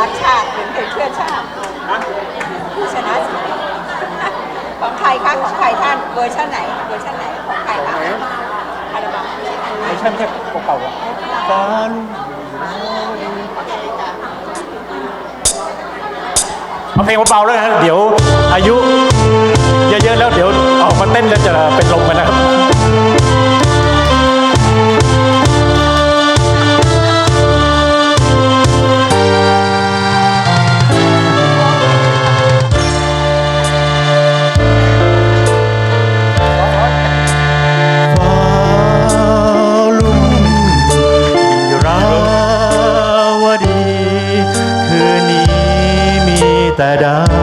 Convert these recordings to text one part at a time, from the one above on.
รักชาติเป็นเพลงเพื่อชาติผู้ชนะสิของใครคะของใครท่านเวอร์ชันไหนเวอร์ชันไหนของใครคะคาราบาวไม่ใช่ไม่ใช่เก่าๆอะเอาเพลงเบาๆเลยนะเดี๋ยวอายุเยอะๆแล้วเดี๋ยวออกมาเต้นแล้วจะเป็นลมกันนะครับ มี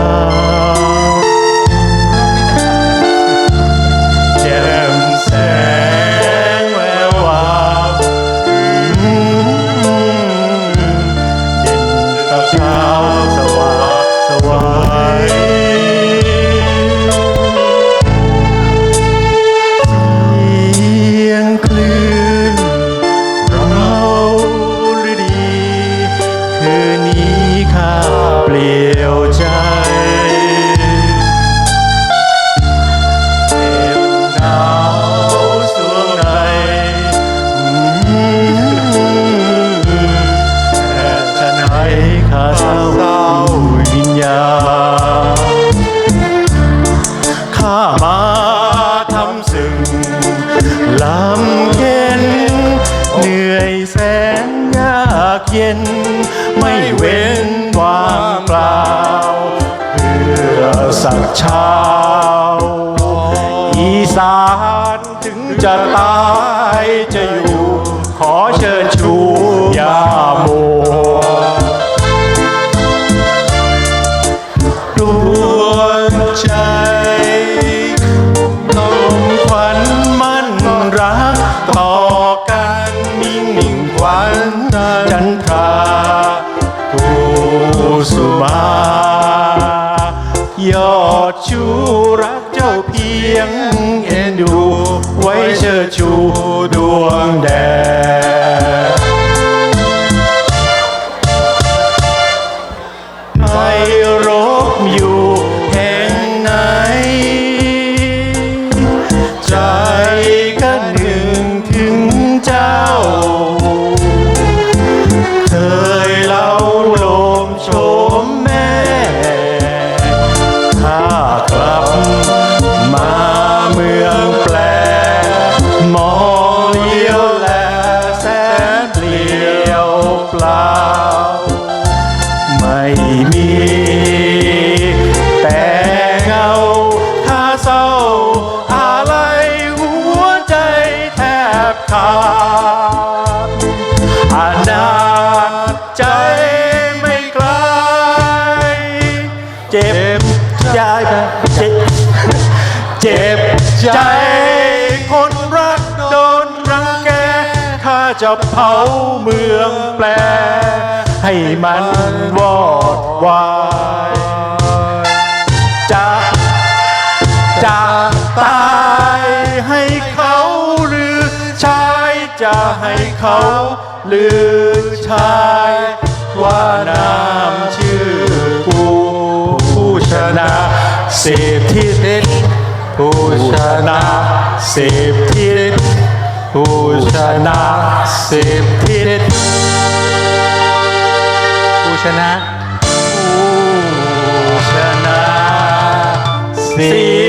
ย็น ไม่เว้นวางเปล่า เพื่อสักเช้าอีสานถึงจะตายจะอยู่ ขอเชิญชูยาโมดวงใจ จันทราภูสุมายอดชูรักเจ้าเพียงเอ็นดู ไว้เชิดชูดวงแดด ขาดอานาจใจไม่คลายเจ็บใจเจ็บเจ็บใจคนรักโดนรังแกข้าจะเผาเมืองแปล ให้มันวอดวาย ให้เขาหรือชายว่านามชื่อกูผู้ชนะเสพทิศผู้ชนะเสพทิศผู้ชนะเสพทิศผู้ชนะผู้ชนะเสิบ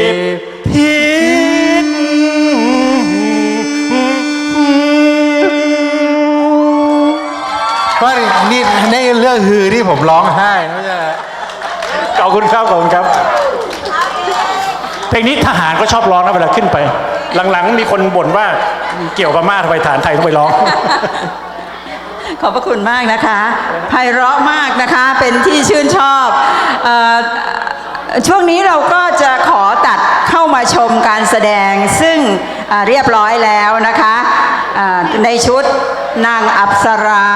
เรื่องฮือที่ผมร้องไห้ไม่ใช่อะไรขอบคุณครับขอบคุณครับ เพลงนี้ทหารก็ชอบร้องนะเวลาขึ้นไป หลังๆ มีคนบ่นว่าเกี่ยวกับมาทำไมฐานไทยต้องไปร้อง ขอบพระคุณมากนะคะไพเราะมากนะคะเป็นที่ชื่นชอบเออช่วงนี้เราก็จะขอตัดเข้ามาชมการแสดงซึ่งอ่าเรียบร้อยแล้วนะคะอ่าในชุดนางอัปสรา